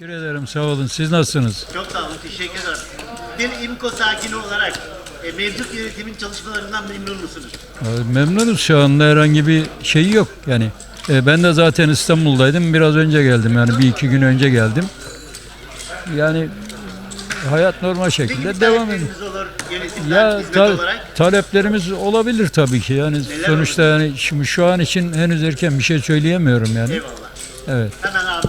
Teşekkür ederim sağ olun. Siz nasılsınız? Çok sağ olun, teşekkür ederim. Bir İMKO sakini olarak e, mevcut yönetimin çalışmalarından memnun musunuz? Ee, Memnunuz şu anda herhangi bir şey yok. Yani e, ben de zaten İstanbul'daydım. Biraz önce geldim yani bir iki gün önce geldim. Yani hayat normal Peki şekilde bir devam ediyor. olur yönetimden Ya hizmet ta- olarak? taleplerimiz olabilir tabii ki. Yani sonuçta yani şimdi şu an için henüz erken bir şey söyleyemiyorum yani. Eyvallah. Evet. Hemen merhaba.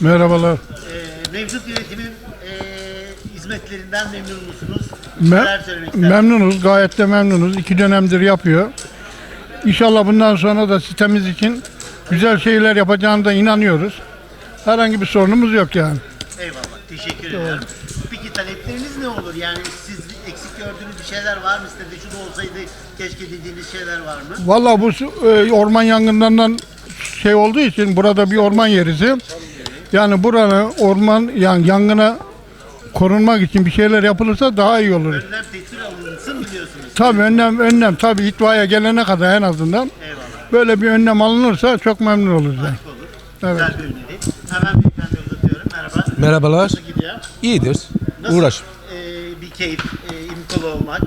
Merhabalar. E, mevcut yönetimin e, hizmetlerinden memnun musunuz? Neler söylemek istersiniz? memnunuz, gayet de memnunuz. İki dönemdir yapıyor. İnşallah bundan sonra da sitemiz için güzel şeyler yapacağına da inanıyoruz. Herhangi bir sorunumuz yok yani. Eyvallah, teşekkür ederim. Peki talepleriniz ne olur? Yani siz eksik gördüğünüz bir şeyler var mı sitede? Şu da olsaydı keşke dediğiniz şeyler var mı? Vallahi bu su- e, orman yangınlarından şey olduğu için burada bir orman yerisi. Yani buranın orman yani yangına korunmak için bir şeyler yapılırsa daha iyi olur. Önlem tedbir alınsın biliyorsunuz. Tabii önlem önlem tabii itfaiye gelene kadar en azından Eyvallah. böyle bir önlem alınırsa çok memnun oluruz. Yani. Olur. Evet. Güzel bir öneri. Hemen beyefendi uzatıyorum. Merhaba. Merhabalar. Nasıl gidiyor? İyidir. Nasıl Uğraş. e, bir keyif, e, imkolu olmak?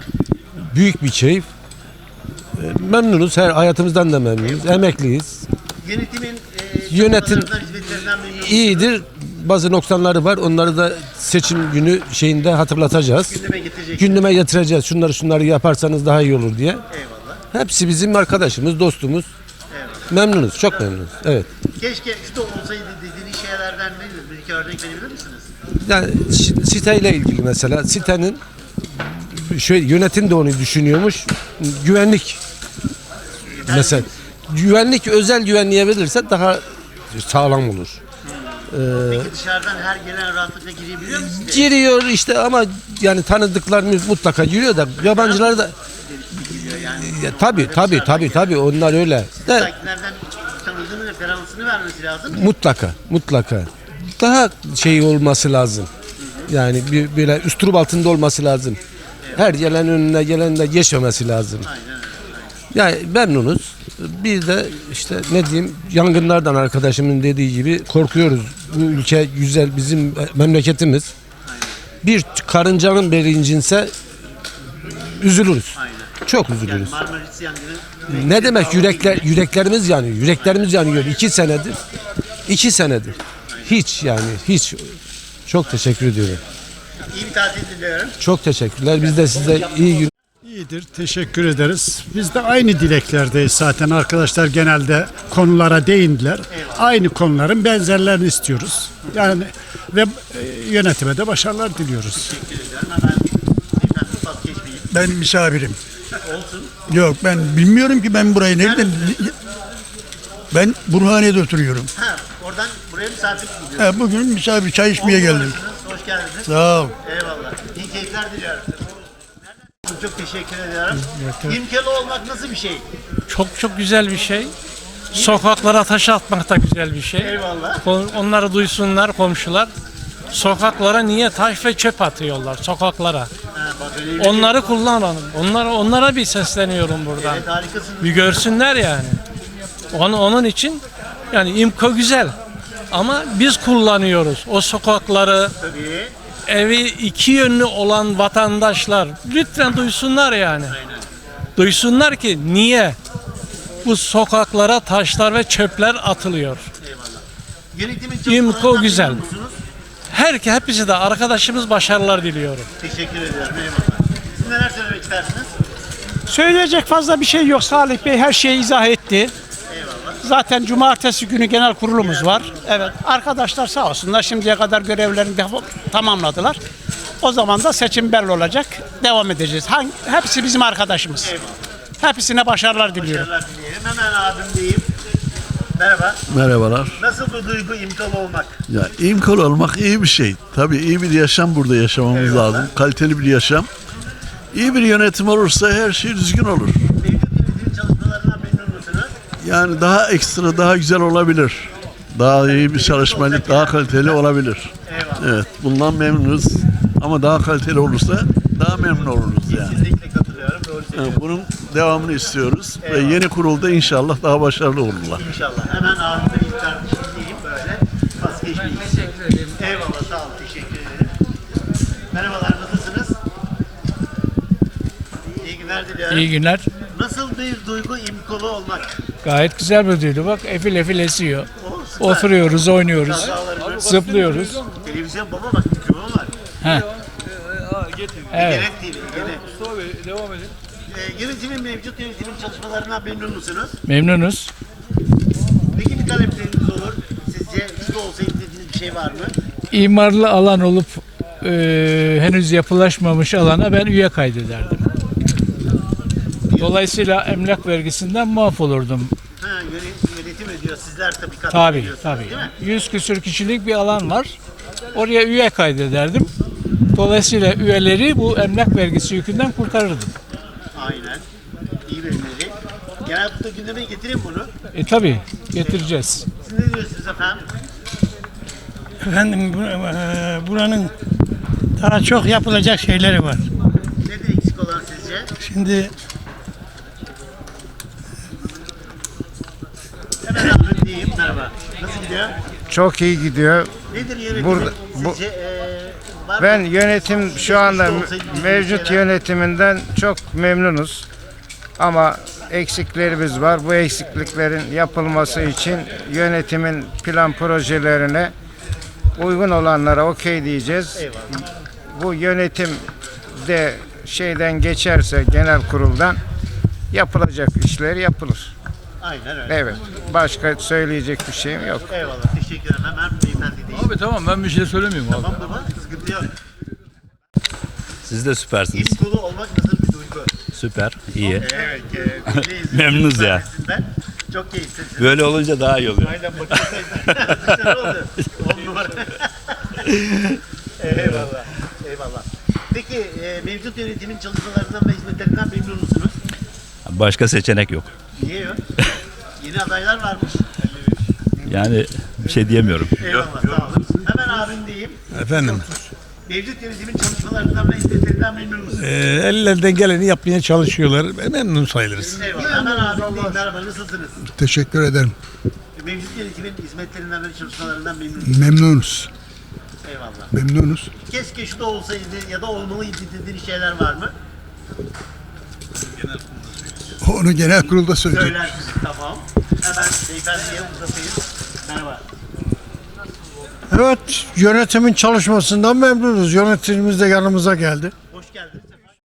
Büyük bir keyif. E, Memnunuz. Her hayatımızdan da memnunuz. Emekliyiz. Yönetimin e, Yönetim İyidir. Bazı noksanları var. Onları da seçim günü şeyinde hatırlatacağız. Gündeme getirecek. Gündeme getireceğiz. Şunları şunları yaparsanız daha iyi olur diye. Eyvallah. Hepsi bizim arkadaşımız, dostumuz. Eyvallah. Memnunuz. Çok memnunuz. Evet. Keşke şu da olsaydı dediğiniz şeylerden nedir? Bir iki örnek verebilir misiniz? Yani şi- siteyle ilgili mesela sitenin şöyle yönetim de onu düşünüyormuş. Güvenlik mesela güvenlik özel güvenliğe verirse daha sağlam olur. Peki dışarıdan her gelen rahatlıkla girebiliyor mu? Giriyor işte ama yani tanıdıklarımız mutlaka giriyor da yabancılar da ya, tabii tabii tabii tabii onlar öyle. De, Sakinlerden tanıdığını referansını vermesi lazım. mutlaka mutlaka daha şey olması lazım. Yani bir böyle üstürüp altında olması lazım. Her gelen önüne gelen de geçmemesi lazım. Yani memnunuz. Bir de işte ne diyeyim yangınlardan arkadaşımın dediği gibi korkuyoruz. Bu ülke güzel bizim memleketimiz. Bir karıncanın beli incinse üzülürüz. Çok Yani üzülürüz. Ne demek yürekler yüreklerimiz yanıyor. Yüreklerimiz yanıyor. iki senedir. iki senedir. Hiç yani hiç. Çok teşekkür ediyorum. İyi bir tatil diliyorum. Çok teşekkürler. Biz de size iyi gün. İyidir, teşekkür ederiz. Biz de aynı dileklerdeyiz zaten. Arkadaşlar genelde konulara değindiler. Aynı konuların benzerlerini istiyoruz. Yani ve e, yönetime de başarılar diliyoruz. Ben misafirim. Olsun. Yok ben bilmiyorum ki ben burayı nereden... Ben Burhaniye'de oturuyorum. Ha, oradan buraya misafir gidiyoruz. Ha, bugün misafir çay içmeye geldim. Hoş geldiniz. Sağ ol. Eyvallah. İyi keyifler diliyorum. Çok teşekkür ediyorum. İmkalı olmak nasıl bir şey? Çok çok güzel bir şey. Sokaklara taş atmak da güzel bir şey. Eyvallah. Onları duysunlar komşular. Sokaklara niye taş ve çöp atıyorlar sokaklara? Bak Onları kullanalım. Onlara onlara bir sesleniyorum buradan. Evet, harikasınız. Bir görsünler yani. Onun, onun için yani imko güzel. Ama biz kullanıyoruz o sokakları, Tabii. Evi iki yönlü olan vatandaşlar lütfen duysunlar yani. Duysunlar ki niye bu sokaklara taşlar ve çöpler atılıyor. İmko güzel. Her hepsi de arkadaşımız başarılar diliyorum. Teşekkür ediyorum. Eyvallah. Siz neler söylemek istersiniz? Söyleyecek fazla bir şey yok. Salih Bey her şeyi izah etti. Eyvallah. Zaten cumartesi günü genel kurulumuz var. Evet. Arkadaşlar sağ olsunlar şimdiye kadar görevlerini de tamamladılar. O zaman da seçim belli olacak. Devam edeceğiz. Hangi, hepsi bizim arkadaşımız. Hepsine başarılar diliyorum. Başarılar dileyelim. Hemen abim diyeyim. Merhaba. Merhabalar. Nasıl bir duygu imkalı olmak? Ya imkol olmak iyi bir şey. Tabii iyi bir yaşam burada yaşamamız Eyvallah. lazım. Kaliteli bir yaşam. İyi bir yönetim olursa her şey düzgün olur. Mevcut yönetimin çalışmalarından memnun musunuz? Yani daha ekstra, daha güzel olabilir. Daha iyi bir çalışmayla daha kaliteli olabilir. Evet, bundan memnunuz. Ama daha kaliteli olursa daha memnun oluruz yani. Kesinlikle katılıyorum. Doğru Yani bunun devamını istiyoruz. Eyvallah. Ve yeni kurulda inşallah daha başarılı olurlar. İnşallah. Hemen abime ilk kardeşim diyeyim böyle. Pas geçmeyin. Eyvallah sağ olun teşekkür ederim. Merhabalar nasılsınız? İyi günler diliyorum. İyi günler. Nasıl bir duygu imkolu olmak? Gayet güzel bir duydu. Bak efil efil esiyor. O süper. Oturuyoruz, oynuyoruz, Kazalarını- zıplıyoruz. Televizyon baba bak mikrofon var. Heh. Evet. Gerek değil. Gerek. Devam edin. Ee, yönetimin mevcut yönetimin çalışmalarından memnun musunuz? Memnunuz. Peki bir talepleriniz olur. Sizce şu da olsaydı dediğiniz bir şey var mı? İmarlı alan olup e, henüz yapılaşmamış alana ben üye kaydederdim. Dolayısıyla emlak vergisinden muaf olurdum. Ha, yönet- yönetim ödüyor. Sizler tabii katkı Tabii, veriyorsunuz tabii. değil mi? 100 küsür kişilik bir alan var. Oraya üye kaydederdim. Dolayısıyla üyeleri bu emlak vergisi yükünden kurtarırdım. Aynen. İyi bir öneri. Genel kurulda gündeme getireyim bunu. E tabi getireceğiz. Siz ne diyorsunuz efendim? Efendim bu- eee, buranın daha çok yapılacak şeyleri var. Nedir eksik olan sizce? Şimdi Hemen abim diyeyim. Merhaba. Nasıl gidiyor? Çok iyi gidiyor. Nedir yönetim Burada- bu- sizce? Var mı? Ben yönetim şu anda dediğiniz mevcut yönetiminden çok memnunuz. Ama eksiklerimiz var. Bu eksikliklerin yapılması için yönetimin plan projelerine uygun olanlara okey diyeceğiz. Bu yönetim de şeyden geçerse genel kuruldan yapılacak işler yapılır. Aynen öyle. Evet. Başka söyleyecek bir şeyim yok. Eyvallah. Teşekkür ederim. Hemen beyefendi diyeyim. Abi tamam ben bir şey söylemiyorum abi. Tamam baba. Sıkıntı yok. Siz de süpersiniz. İlk kolu olmak nasıl bir duygu? Süper, iyi. Evet. e, öyleyiz. Memnunuz ya. Sayesinden Çok keyiflisiniz. Böyle olunca daha iyi oluyor. Aynen bakıyorsunuz. Güzel oldu. On numara. Eyvallah. Eyvallah. Peki e, mevcut yönetimin çalışmalarından ve hizmetlerinden memnun musunuz? Başka seçenek yok. Niye yok? Yeni adaylar varmış. Yani bir şey diyemiyorum. Eyvallah sağ olun. Hemen abim diyeyim. Efendim, Mevcut yönetimin çalışmalarından ve hizmetlerinden memnun musunuz? e, ellerinden geleni yapmaya çalışıyorlar. E, Memnun sayılırız. Eyvallah. Hemen abim diyeyim. Merhaba nasılsınız? Teşekkür ederim. Mevcut yönetimin hizmetlerinden ve çalışmalarından memnun musunuz? Memnunuz. Eyvallah. Memnunuz. Keşke şu da olsaydı ya da olmalıydı dediğiniz şeyler var mı? Onu genel kurulda söyleyecek. Söylersiniz tamam. Merhaba. Evet, yönetimin çalışmasından memnunuz. Yönetimimiz de yanımıza geldi.